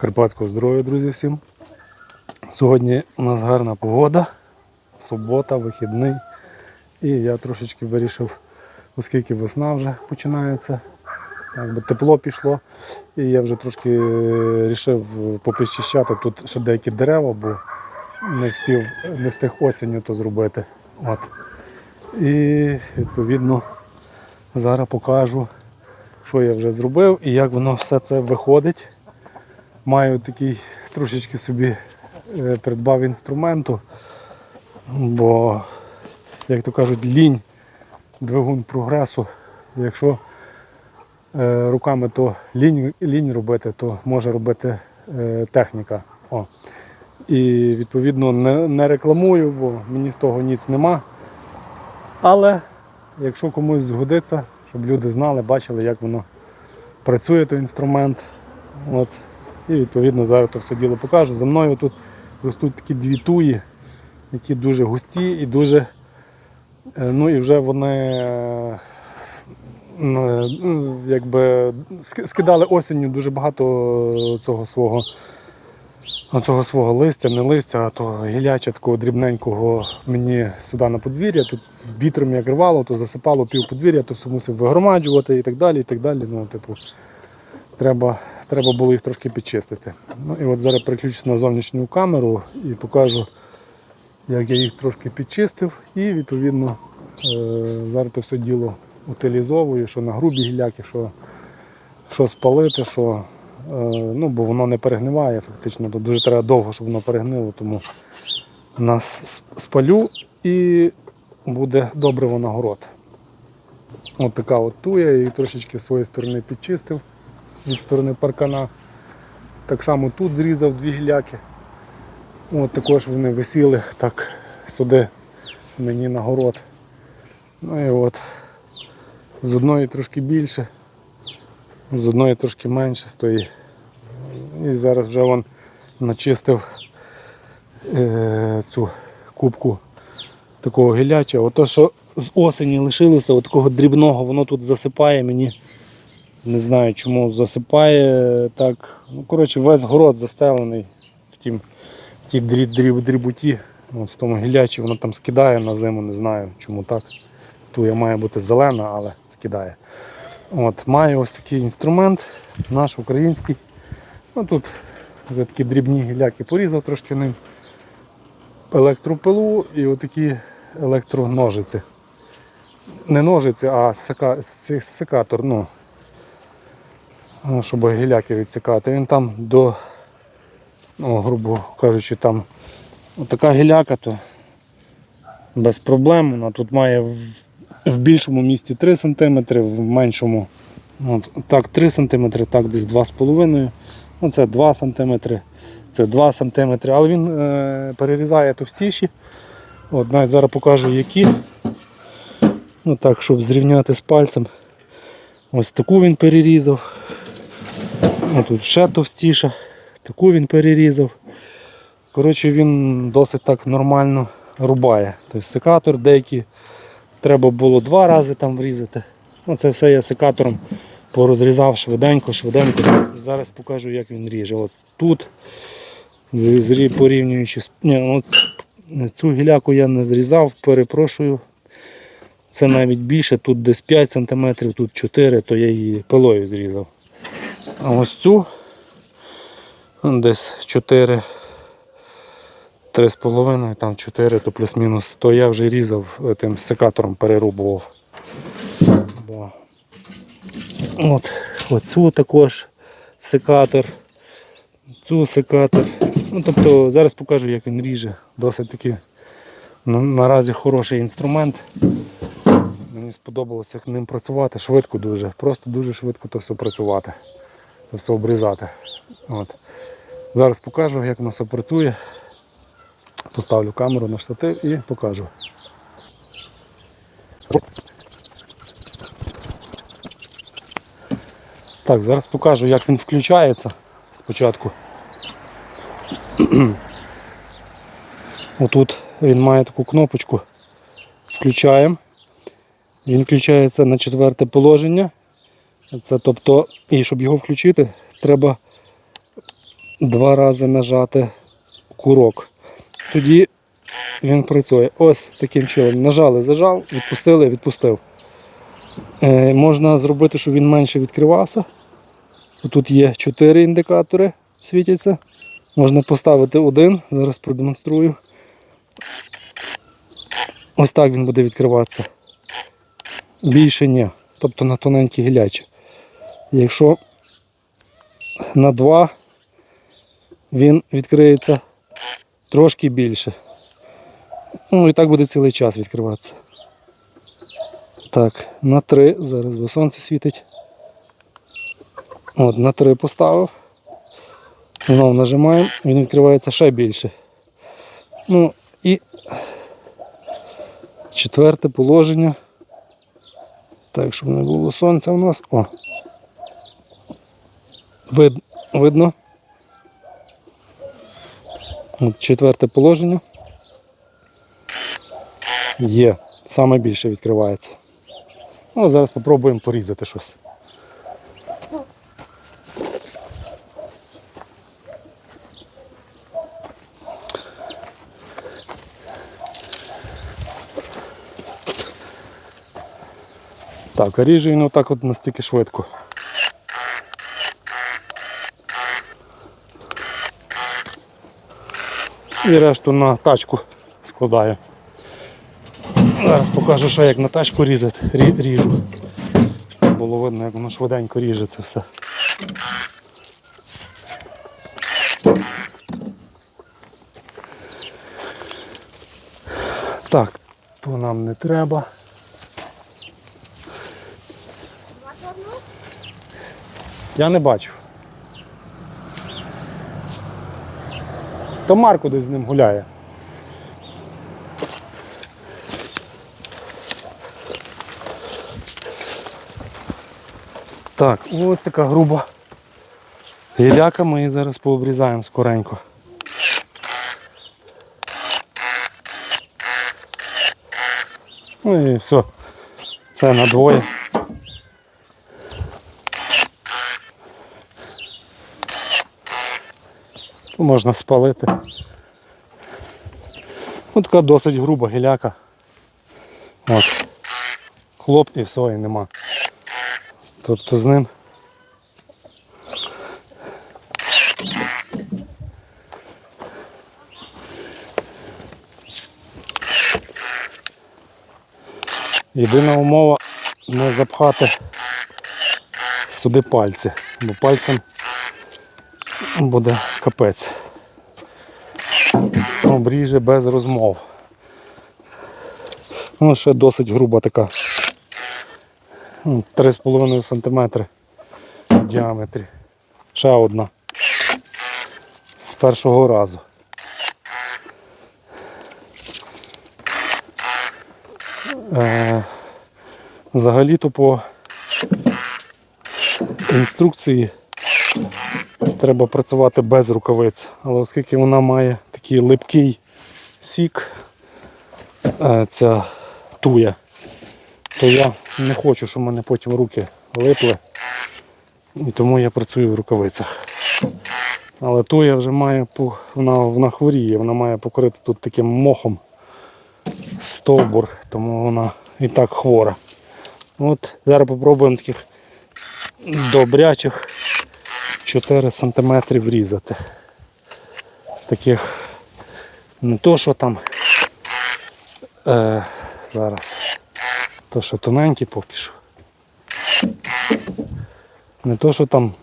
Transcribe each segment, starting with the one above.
Карпатського здоров'я, друзі, всім. Сьогодні у нас гарна погода, субота, вихідний. І я трошечки вирішив, оскільки весна вже починається, якби тепло пішло. І я вже трошки вирішив попищищати тут ще деякі дерева, бо не встиг, не встиг осінню то зробити. От. І відповідно зараз покажу, що я вже зробив і як воно все це виходить. Маю такий трошечки собі е, придбав інструменту, бо, як то кажуть, лінь, двигун прогресу. Якщо е, руками то лінь, лінь робити, то може робити е, техніка. О. І відповідно не, не рекламую, бо мені з того ніц нема. Але якщо комусь згодиться, щоб люди знали, бачили, як воно працює той інструмент. От. І відповідно зараз то все діло покажу. За мною тут ростуть такі дві туї, які дуже густі і дуже. е, Ну і вже вони е, ну, якби скидали осінню дуже багато цього свого, цього свого листя, не листя, а то гіляча такого дрібненького мені сюди на подвір'я. Тут вітром як рвало, то засипало пів подвір'я, то все мусив вигромаджувати і так далі. і так далі. Ну, типу, треба, треба було їх трошки підчистити. Ну і от зараз переключусь на зовнішню камеру і покажу, як я їх трошки підчистив. І відповідно е, зараз то все діло утилізовую, що на грубі гіляки, що, що спалити, що, е, ну, бо воно не перегниває фактично, то дуже треба довго, щоб воно перегнило, тому нас спалю і буде добриво на город. От така от туя, я її трошечки з своєї сторони підчистив від сторони паркана. Так само тут зрізав дві гіляки. От також вони висіли так сюди мені на город. Ну і от з одної трошки більше, з одної трошки менше стоїть. І зараз вже вон начистив е, цю кубку такого гіляча. Ото, що з осені лишилося, от такого дрібного, воно тут засипає мені. Не знаю чому засипає так. Ну, коротше, весь город застелений в тім, в тій дріб, дріб, дрібуті, от в тому гілячі, воно там скидає на зиму, не знаю чому так. Туя має бути зелена, але скидає. От, маю ось такий інструмент, наш український. Ну, тут вже такі дрібні гіляки порізав трошки ним. Електропилу і отакі електроножиці. Не ножиці, а сека, секатор. Ну, щоб гіляки відсікати. Він там до, ну, грубо кажучи, там така гіляка, то без проблем. Вона тут має в, в більшому місці 3 см, в меншому от, так 3 см, так десь 2,5 ну, Це 2 см, це 2 см, але він е, перерізає товстіші. От, навіть зараз покажу які. Ну, так, щоб зрівняти з пальцем. Ось таку він перерізав. О, тут ще товстіша. Таку він перерізав. Коротше, він досить так нормально рубає. Тобто секатор деякий треба було два рази там врізати. Ну, це все я секатором порозрізав швиденько, швиденько. Зараз покажу, як він ріже. От тут, порівнюючи з. Цю гіляку я не зрізав, перепрошую. Це навіть більше, тут десь 5 см, тут 4 то я її пилою зрізав. А ось цю ну, десь 4, 3,5, там 4, то плюс-мінус, то я вже різав е, тим секатором перерубував. Бо... От, оцю також секатор, цю секатор. Ну, тобто зараз покажу, як він ріже. Досить таки на- наразі хороший інструмент. Мені сподобалося ним працювати швидко дуже. Просто дуже швидко то все працювати, все обрізати. От. Зараз покажу, як воно все працює. Поставлю камеру на штатив і покажу. Так, зараз покажу, як він включається спочатку. Отут він має таку кнопочку. Включаємо. Він включається на четверте положення. Це тобто, і щоб його включити, треба два рази нажати курок. Тоді він працює. Ось таким чином. Нажали, зажав, відпустили, відпустив. Е, можна зробити, щоб він менше відкривався. Тут є 4 індикатори світяться. Можна поставити один, зараз продемонструю. Ось так він буде відкриватися. Більше ні. Тобто на тоненькі гілячі. Якщо на 2 він відкриється трошки більше. Ну і так буде цілий час відкриватися. Так, на 3, зараз бо сонце світить. От, на 3 поставив. Знову нажимаємо, він відкривається ще більше. Ну і четверте положення. Так, щоб не було сонця у нас. О. Вид, видно. От четверте положення. Є. Саме більше відкривається. Ну, зараз спробуємо порізати щось. Так, ріже він отак от настільки швидко. І решту на тачку складаю. Зараз покажу, що як на тачку різати. Ріжу. Щоб було видно, як воно швиденько ріже це все. Так, то нам не треба. Я не бачу. То Марко десь з ним гуляє. Так, ось така груба гіляка, ми її зараз пообрізаємо скоренько. Ну і все. Це на двоє. Можна спалити. Ось така досить груба гіляка. От. Хлоп і все, і нема. Тобто з ним єдина умова не запхати сюди пальці, бо пальцем буде капець. Обріже без розмов. Ну, ще досить груба така. Ну, 3,5 см в діаметрі. Ще одна. З першого разу. Е, Взагалі-то по інструкції треба працювати без рукавиць, але оскільки вона має такий липкий сік, е, ця туя, то я не хочу, щоб в мене потім руки липли. І тому я працюю в рукавицях. Але туя вже має, вона, вона хворіє, вона має покрити тут таким мохом стовбур, тому вона і так хвора. От зараз спробуємо таких добрячих 4 см різати. Таких не то, що там е, зараз, то що тоненькі поки що. Не то, що там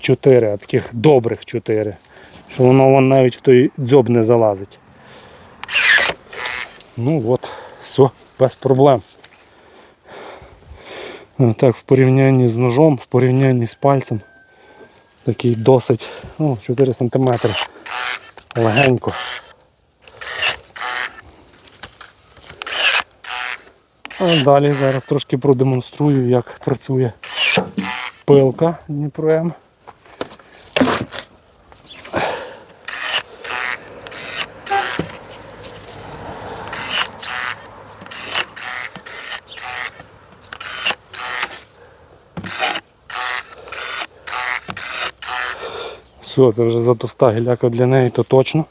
4, а таких добрих 4. Що воно вон навіть в той дзьоб не залазить. Ну от, все, без проблем. Е, Так, в порівнянні з ножом, в порівнянні з пальцем. Такий досить, ну, 4 см. Легенько. Далі зараз трошки продемонструю, як працює пилка Дніпро М. Все, це вже затовста гіляка для неї, то точно.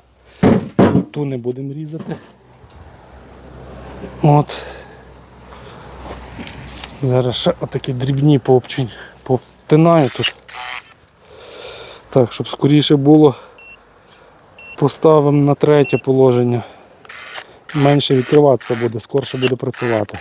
Ту не будемо різати. От. Зараз ще отакі дрібні пообчень пообтинаю тут. Так, щоб скоріше було, поставимо на третє положення. Менше відкриватися буде, скорше буде працювати.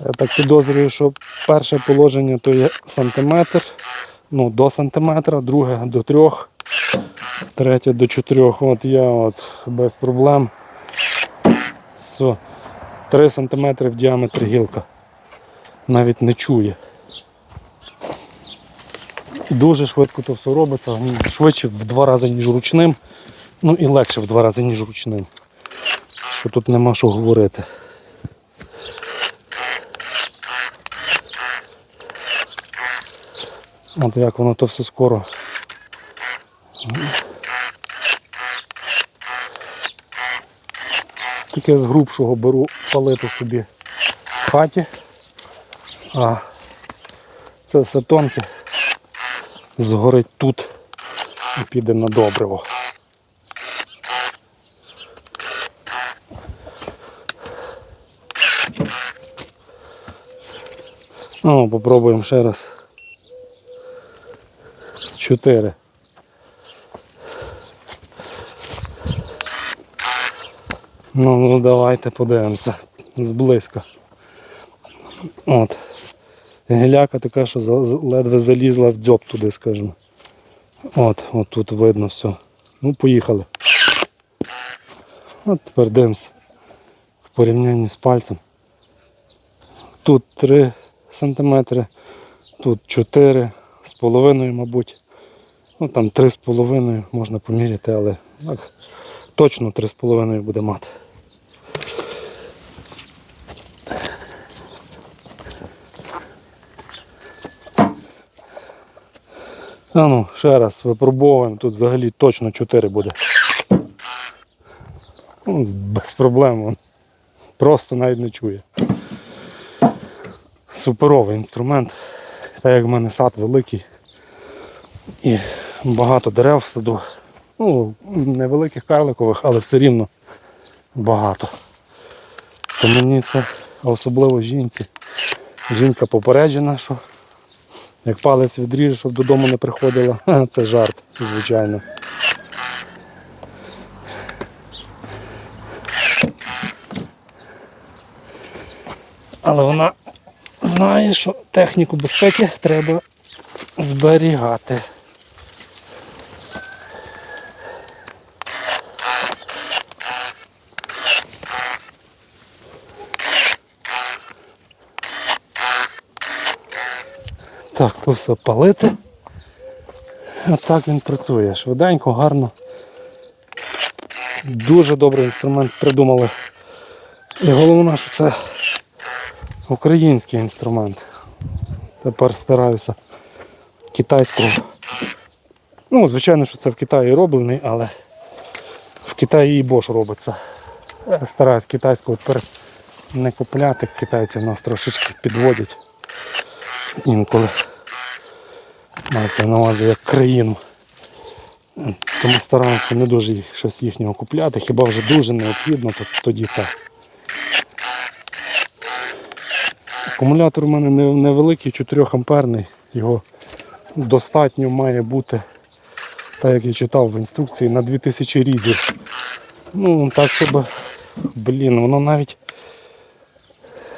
Я так підозрюю, що перше положення то є сантиметр, ну до сантиметра, друге до трьох, третє до чотирьох. От я от без проблем. Все. 3 сантиметри в діаметрі гілка. Навіть не чує. Дуже швидко то все робиться, швидше в два рази, ніж ручним. Ну і легше в два рази, ніж ручним. Що тут нема що говорити. От як воно то все скоро. Тільки з грубшого беру палити собі в хаті, а це все тонке згорить тут і піде на добриво. Ну, попробуємо ще раз. Чотири. Ну, ну давайте подивимося зблизька. От. Гіляка така, що ледве залізла в дзьоб туди, скажімо. От, от тут видно все. Ну, поїхали. От тепер дивимося. В порівнянні з пальцем. Тут 3 см, тут 4 з половиною, мабуть. Ну там 3 з половиною можна поміряти, але так, точно 3 з половиною буде мати. А ну, ще раз випробовуємо, тут взагалі точно 4 буде. Ну, Без проблем. Просто навіть не чує. Суперовий інструмент. Так як в мене сад великий і багато дерев в саду. Ну, невеликих карликових, але все рівно багато. То мені це, особливо жінці. Жінка попереджена, що як палець відріже, щоб додому не приходила, це жарт, звичайно. Але вона знає, що техніку безпеки треба зберігати. Так, то все палити. Отак він працює. Швиденько, гарно. Дуже добрий інструмент придумали. І головне, що це український інструмент. Тепер стараюся китайського. Ну, звичайно, що це в Китаї роблений, але в Китаї і Bosch робиться. Я стараюсь китайського тепер не купляти. Китайці нас трошечки підводять інколи. Мається на увазі як країну. Тому стараюся не дуже їх- щось їхнього купляти, хіба вже дуже необхідно, то тоді так. Акумулятор у мене невеликий, 4 амперний, його достатньо має бути, так як я читав в інструкції, на 2000 різів. Ну, так, щоб, блін, воно навіть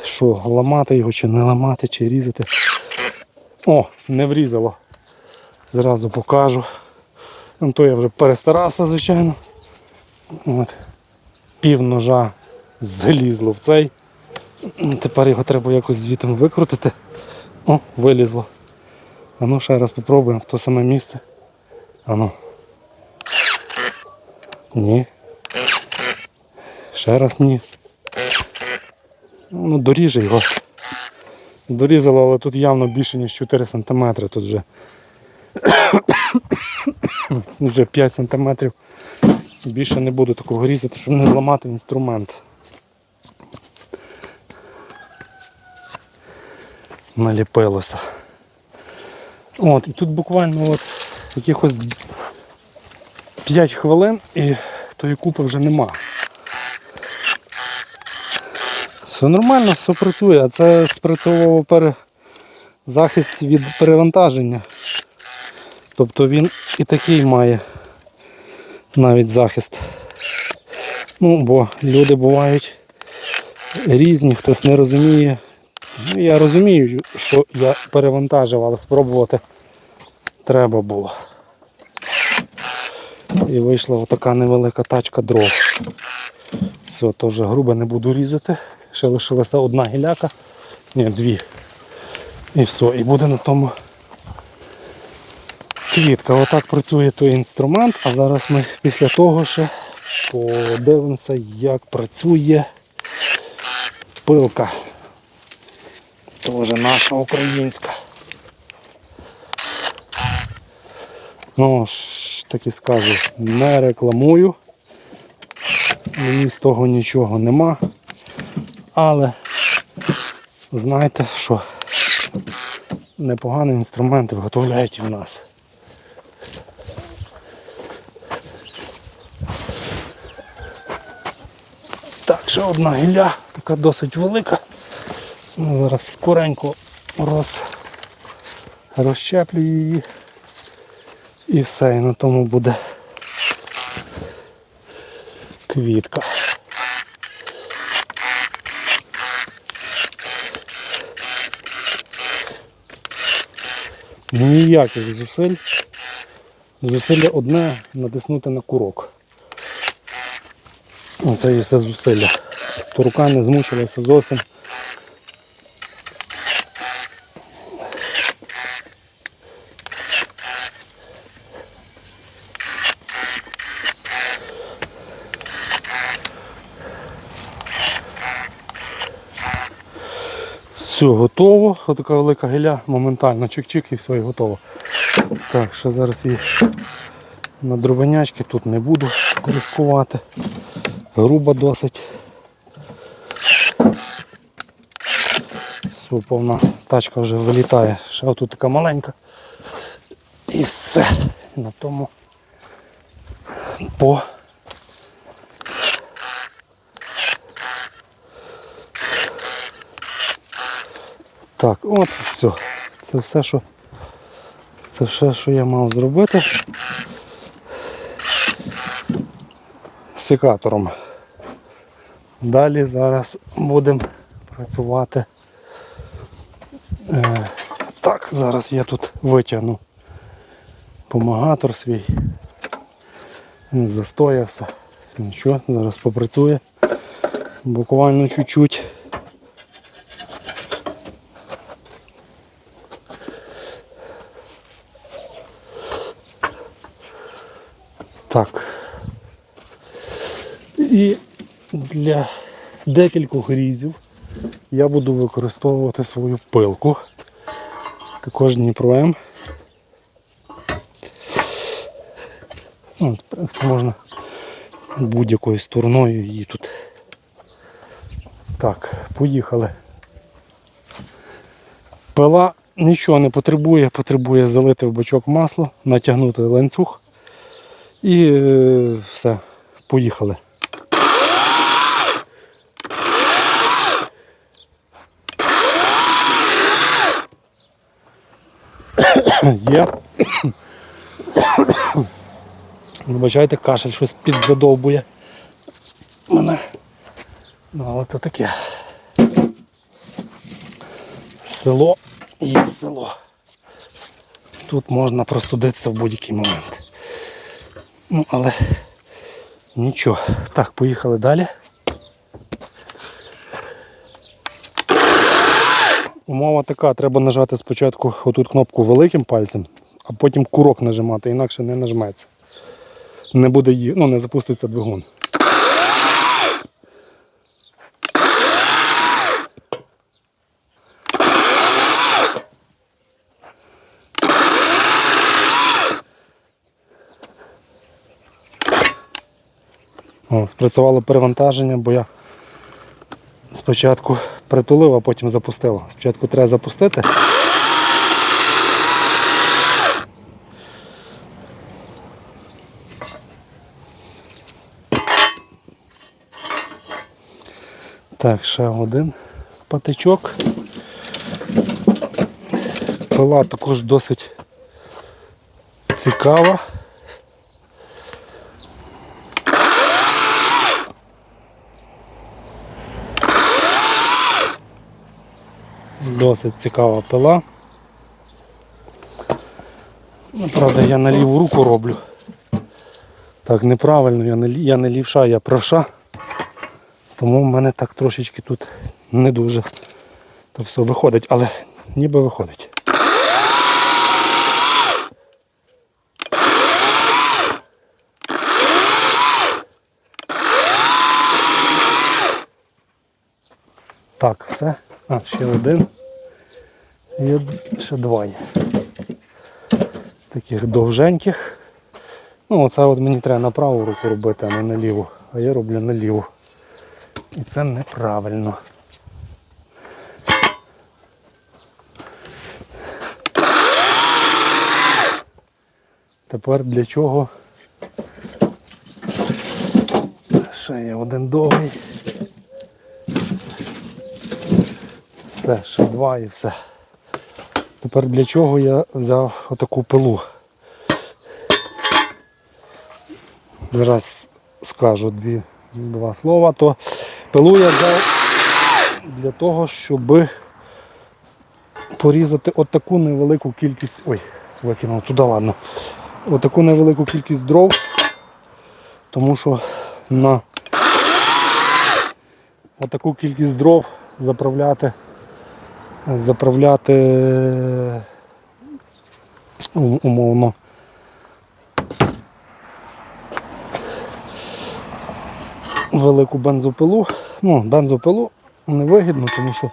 що, ламати його чи не ламати, чи різати. О, не врізало. Зразу покажу. Ну, то я вже перестарався, звичайно. От. Пів ножа залізло в цей. Тепер його треба якось звітом викрутити. О, вилізло. А ну ще раз попробуємо в то саме місце. А ну. Ні. Ще раз ні. Ну, доріже його. Дорізало, але тут явно більше, ніж 4 см. Тут вже, вже 5 см. Більше не буду такого різати, щоб не зламати інструмент. наліпилося. От, і тут буквально от якихось 5 хвилин і тої купи вже нема. Все нормально, все працює, а це спрацьовував пере... захист від перевантаження. Тобто він і такий має навіть захист. Ну, бо люди бувають різні, хтось не розуміє. Ну, я розумію, що я перевантажив, але спробувати треба було. І вийшла отака невелика тачка дров. Все, вже грубо не буду різати. Ще лишилася одна гіляка. Ні, дві. І все. І буде на тому квітка. Отак працює той інструмент, а зараз ми після того ще подивимося, як працює пилка. Теж наша українська. Ну, ж таки скажу, не рекламую. Мені з того нічого нема. Але знайте, що непогані інструменти виготовляють в нас. Ще одна гілля, така досить велика. Ну, Зараз скоренько роз... розщеплю її. І все, і на тому буде квітка. Ніяких зусиль. Зусилля одне натиснути на курок. Оце і все зусилля. То рука не змучилася зовсім. Все, готово. Отака велика гиля, моментально чик-чик і все, і готово. Так, ще зараз її на дровенячки тут не буду ризикувати. Груба досить. Все, повна тачка вже вилітає. Ще отут така маленька. І все. На тому по Так, от все. Це все, що це все, що я мав зробити секатором. Далі зараз будемо працювати. Е, так, зараз я тут витягну помагатор свій. Він застоявся. Нічого, зараз попрацює. Буквально чуть-чуть. Так. І для декількох різів я буду використовувати свою пилку. Також Дніпро. Ну, В принципі, можна будь-якою стороною її тут. Так, поїхали. Пила нічого не потребує, потребує залити в бачок масло, натягнути ланцюг і е, все, поїхали. Є. Вибачайте, кашель щось підзадовбує. Мене. Ну, але то таке. Село є село. Тут можна простудитися в будь-який момент. Ну, але нічого. Так, поїхали далі. Умова така, треба нажати спочатку отут кнопку великим пальцем, а потім курок нажимати, інакше не нажметься. Не буде її, ну не запуститься двигун. О, спрацювало перевантаження, бо я спочатку притулив, а потім запустив. Спочатку треба запустити. Так, ще один патичок. Пила також досить цікава. Досить цікава пила. Ну, правда, я на ліву руку роблю. Так, неправильно, я не, я не лівша, я правша. Тому в мене так трошечки тут не дуже то все виходить, але ніби виходить. Так, все. А, ще один. І ще два є. Таких довженьких. Ну, оце от мені треба на праву руку робити, а не на ліву. А я роблю на ліву. І це неправильно. Тепер для чого? Ще є один довгий. Все, ще два і все. Тепер для чого я взяв отаку пилу? Зараз скажу дві, два слова, то пилу я взяв для того, щоб порізати отаку невелику кількість. Ой, викинув туди, ладно. Отаку невелику кількість дров, тому що на отаку кількість дров заправляти заправляти умовно. Велику бензопилу. Ну, бензопилу невигідно, тому що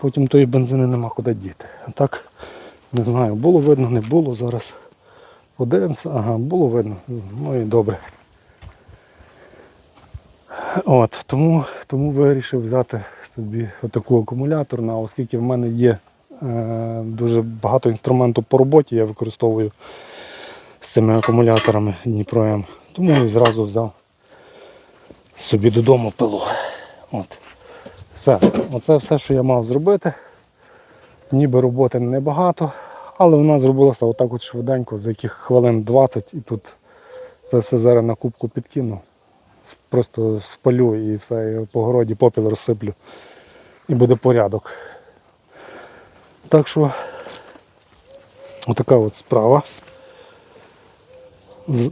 потім тої бензини нема куди діти. А так, не знаю, було видно, не було зараз. Подивимося, ага, було видно. Ну і добре. От, тому, тому вирішив взяти собі отаку акумуляторну, оскільки в мене є е, дуже багато інструменту по роботі, я використовую з цими акумуляторами Дніпро М. Тому і зразу взяв собі додому пилу. От. Все. Оце все, що я мав зробити. Ніби роботи небагато, але вона зробилася отак от швиденько, за яких хвилин 20 і тут це все зараз на кубку підкину. Просто спалю і все, і по городі попіл розсиплю. І буде порядок. Так що отака от справа.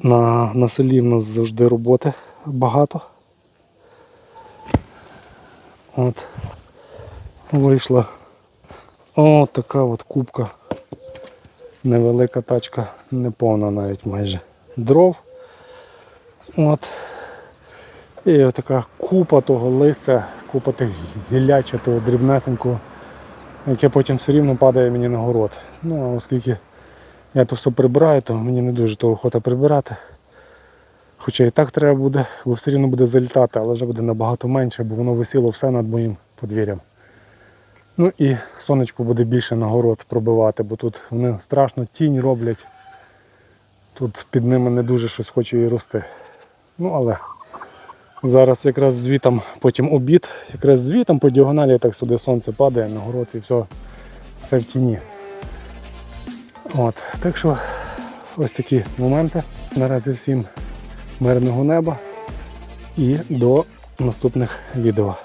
На, на селі в нас завжди роботи багато. От. Вийшла О, така от кубка. Невелика тачка, неповна навіть майже дров. От. І така купа того листя, купа тих гілляча, того дрібнесенького, яке потім все рівно падає мені на город. Ну, а оскільки я то все прибираю, то мені не дуже то охота прибирати. Хоча і так треба буде, бо все рівно буде залітати, але вже буде набагато менше, бо воно висіло все над моїм подвір'ям. Ну і сонечко буде більше на город пробивати, бо тут вони страшно тінь роблять. Тут під ними не дуже щось хоче і рости. Ну але зараз якраз звітом, потім обід, якраз звітом по діагоналі так сюди сонце падає на город і все, все в тіні. От, так що ось такі моменти. Наразі всім мирного неба і до наступних відео.